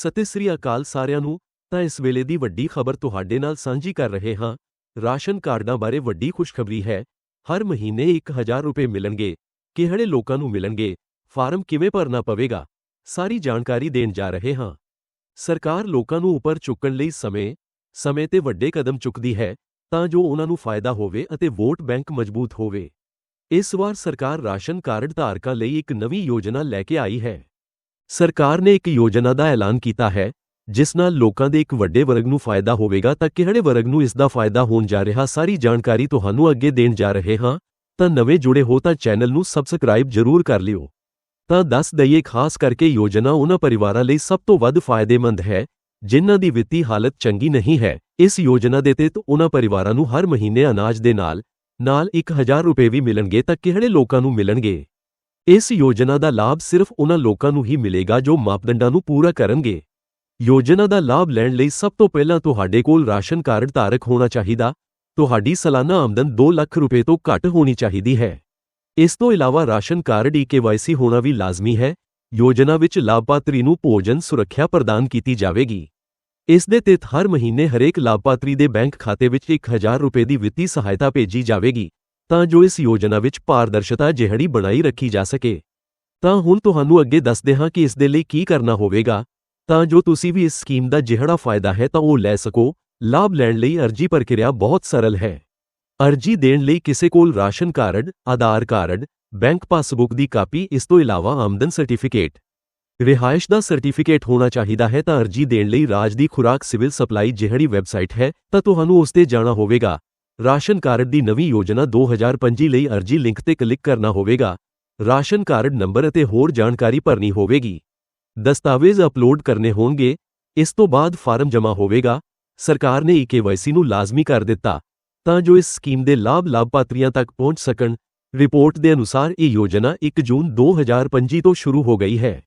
ਸਤਿ ਸ੍ਰੀ ਅਕਾਲ ਸਾਰਿਆਂ ਨੂੰ। ਤਾਂ ਇਸ ਵੇਲੇ ਦੀ ਵੱਡੀ ਖਬਰ ਤੁਹਾਡੇ ਨਾਲ ਸਾਂਝੀ ਕਰ ਰਹੇ ਹਾਂ। ਰਾਸ਼ਨ ਕਾਰਡਾਂ ਬਾਰੇ ਵੱਡੀ ਖੁਸ਼ਖਬਰੀ ਹੈ। ਹਰ ਮਹੀਨੇ 1000 ਰੁਪਏ ਮਿਲਣਗੇ। ਕਿਹੜੇ ਲੋਕਾਂ ਨੂੰ ਮਿਲਣਗੇ? ਫਾਰਮ ਕਿਵੇਂ ਭਰਨਾ ਪਵੇਗਾ? ਸਾਰੀ ਜਾਣਕਾਰੀ ਦੇਣ ਜਾ ਰਹੇ ਹਾਂ। ਸਰਕਾਰ ਲੋਕਾਂ ਨੂੰ ਉੱਪਰ ਚੁੱਕਣ ਲਈ ਸਮੇਂ ਸਮੇਂ ਤੇ ਵੱਡੇ ਕਦਮ ਚੁੱਕਦੀ ਹੈ ਤਾਂ ਜੋ ਉਹਨਾਂ ਨੂੰ ਫਾਇਦਾ ਹੋਵੇ ਅਤੇ ਵੋਟ ਬੈਂਕ ਮਜ਼ਬੂਤ ਹੋਵੇ। ਇਸ ਵਾਰ ਸਰਕਾਰ ਰਾਸ਼ਨ ਕਾਰਡ ਧਾਰਕਾਂ ਲਈ ਇੱਕ ਨਵੀਂ ਯੋਜਨਾ ਲੈ ਕੇ ਆਈ ਹੈ। ਸਰਕਾਰ ਨੇ ਇੱਕ ਯੋਜਨਾ ਦਾ ਐਲਾਨ ਕੀਤਾ ਹੈ, ਜਿਸ ਨਾਲ ਲੋਕਾਂ ਦੇ ਇੱਕ ਵੱਡੇ ਵਰਗ ਨੂੰ ਫਾਇਦਾ ਹੋਵੇਗਾ ਤਾਂ ਕਿਹੜੇ ਵਰਗ ਨੂੰ ਇਸ ਦਾ ਫਾਇਦਾ ਹੋਣ ਜਾ ਰਿਹਾ ਸਾਰੀ ਜਾਣਕਾਰੀ ਤੁਹਾਨੂੰ ਅੱਗੇ ਦੇਣ ਜਾ ਰਹੇ ਹਾਂ। ਤਾਂ ਨਵੇਂ ਜੁੜੇ ਹੋ ਤਾਂ ਚੈਨਲ ਨੂੰ ਸਬਸਕ੍ਰਾਈਬ ਜ਼ਰੂਰ ਕਰ ਲਿਓ। ਤਾਂ ਦੱਸ ਦਈਏ ਖਾਸ ਕਰਕੇ ਯੋਜਨਾ ਉਹਨਾਂ ਪਰਿਵਾਰਾਂ ਲਈ ਸਭ ਤੋਂ ਵੱਧ ਫਾਇਦੇਮੰਦ ਹੈ, ਜਿਨ੍ਹਾਂ ਦੀ ਵਿੱਤੀ ਹਾਲਤ ਚੰਗੀ ਨਹੀਂ ਹੈ। ਇਸ ਯੋਜਨਾ ਦੇ ਤਹਿਤ ਉਹਨਾਂ ਪਰਿਵਾਰਾਂ ਨੂੰ ਹਰ ਮਹੀਨੇ ਅਨਾਜ ਦੇ ਨਾਲ ਨਾਲ 1000 ਰੁਪਏ ਵੀ ਮਿਲਣਗੇ ਤਾਂ ਕਿਹੜੇ ਲੋਕਾਂ ਨੂੰ ਮਿਲਣਗੇ? ਇਸ ਯੋਜਨਾ ਦਾ ਲਾਭ ਸਿਰਫ ਉਹਨਾਂ ਲੋਕਾਂ ਨੂੰ ਹੀ ਮਿਲੇਗਾ ਜੋ ਮਾਪਦੰਡਾਂ ਨੂੰ ਪੂਰਾ ਕਰਨਗੇ। ਯੋਜਨਾ ਦਾ ਲਾਭ ਲੈਣ ਲਈ ਸਭ ਤੋਂ ਪਹਿਲਾਂ ਤੁਹਾਡੇ ਕੋਲ ਰਾਸ਼ਨ ਕਾਰਡ ਧਾਰਕ ਹੋਣਾ ਚਾਹੀਦਾ। ਤੁਹਾਡੀ ਸਾਲਾਨਾ ਆਮਦਨ 2 ਲੱਖ ਰੁਪਏ ਤੋਂ ਘੱਟ ਹੋਣੀ ਚਾਹੀਦੀ ਹੈ। ਇਸ ਤੋਂ ਇਲਾਵਾ ਰਾਸ਼ਨ ਕਾਰਡ ਈ ਹੋਣਾ ਵੀ ਲਾਜ਼ਮੀ ਹੈ। ਯੋਜਨਾ ਵਿੱਚ ਲਾਭਪਾਤਰੀ ਨੂੰ ਭੋਜਨ ਸੁਰੱਖਿਆ ਪ੍ਰਦਾਨ ਕੀਤੀ ਜਾਵੇਗੀ। ਇਸ ਦੇ ਤਹਿਤ ਹਰ ਮਹੀਨੇ ਹਰੇਕ ਲਾਭਪਾਤਰੀ ਦੇ ਬੈਂਕ ਖਾਤੇ ਵਿੱਚ 1000 ਰੁਪਏ ਦੀ ਵਿੱਤੀ ਸਹਾਇਤਾ ਭੇਜੀ ਜਾਵੇਗੀ। ਤਾਂ ਜੋ ਇਸ ਯੋਜਨਾ ਵਿੱਚ ਪਾਰਦਰਸ਼ਤਾ ਜਿਹੜੀ ਬਣਾਈ ਰੱਖੀ ਜਾ ਸਕੇ। ਤਾਂ ਹੁਣ ਤੁਹਾਨੂੰ ਅੱਗੇ ਦੱਸਦੇ ਹਾਂ ਕਿ ਇਸ ਦੇ ਲਈ ਕੀ ਕਰਨਾ ਹੋਵੇਗਾ। ਤਾਂ ਜੋ ਤੁਸੀਂ ਵੀ ਇਸ ਸਕੀਮ ਦਾ ਜਿਹੜਾ ਫਾਇਦਾ ਹੈ ਤਾਂ ਉਹ ਲੈ ਸਕੋ। ਲਾਭ ਲੈਣ ਲਈ ਅਰਜੀ ਪ੍ਰਕਿਰਿਆ ਬਹੁਤ ਸਰਲ ਹੈ। ਅਰਜੀ ਦੇਣ ਲਈ ਕਿਸੇ ਕੋਲ ration card, Aadhaar card, bank passbook ਦੀ ਕਾਪੀ, ਇਸ ਤੋਂ ਇਲਾਵਾ ਆਮਦਨ ਸਰਟੀਫਿਕੇਟ। ਰਿਹਾਇਸ਼ ਦਾ ਸਰਟੀਫਿਕੇਟ ਹੋਣਾ ਚਾਹੀਦਾ ਹੈ ਤਾਂ ਅਰਜੀ ਦੇਣ ਲਈ ਰਾਜ ਦੀ ਖੁਰਾਕ ਸਿਵਲ ਸਪਲਾਈ ਜਿਹੜੀ ਵੈਬਸਾਈਟ ਹੈ ਤਾਂ ਤੁਹਾਨੂੰ ਉਸ ਤੇ ਜਾਣਾ ਹੋਵੇਗਾ। ਰਾਸ਼ਨ ਕਾਰਡ ਦੀ ਨਵੀਂ ਯੋਜਨਾ 2025 ਲਈ ਅਰਜੀ ਲਿੰਕ ਤੇ ਕਲਿੱਕ ਕਰਨਾ ਹੋਵੇਗਾ। ਰਾਸ਼ਨ ਕਾਰਡ ਨੰਬਰ ਅਤੇ ਹੋਰ ਜਾਣਕਾਰੀ ਭਰਨੀ ਹੋਵੇਗੀ। ਦਸਤਾਵੇਜ਼ ਅਪਲੋਡ ਕਰਨੇ ਹੋਣਗੇ। ਇਸ ਤੋਂ ਬਾਅਦ ਫਾਰਮ ਜਮ੍ਹਾਂ ਹੋਵੇਗਾ। ਸਰਕਾਰ ਨੇ ਈਕੇਵਾਈਸੀ ਨੂੰ ਲਾਜ਼ਮੀ ਕਰ ਦਿੱਤਾ। ਤਾਂ ਜੋ ਇਸ ਸਕੀਮ ਦੇ ਲਾਭ ਲਾਭਪਾਤਰੀਆਂ ਤੱਕ ਪਹੁੰਚ ਸਕਣ। ਰਿਪੋਰਟ ਦੇ ਅਨੁਸਾਰ ਇਹ ਯੋਜਨਾ 1 ਜੂਨ 2025 ਤੋਂ ਸ਼ੁਰੂ ਹੋ ਗਈ ਹੈ।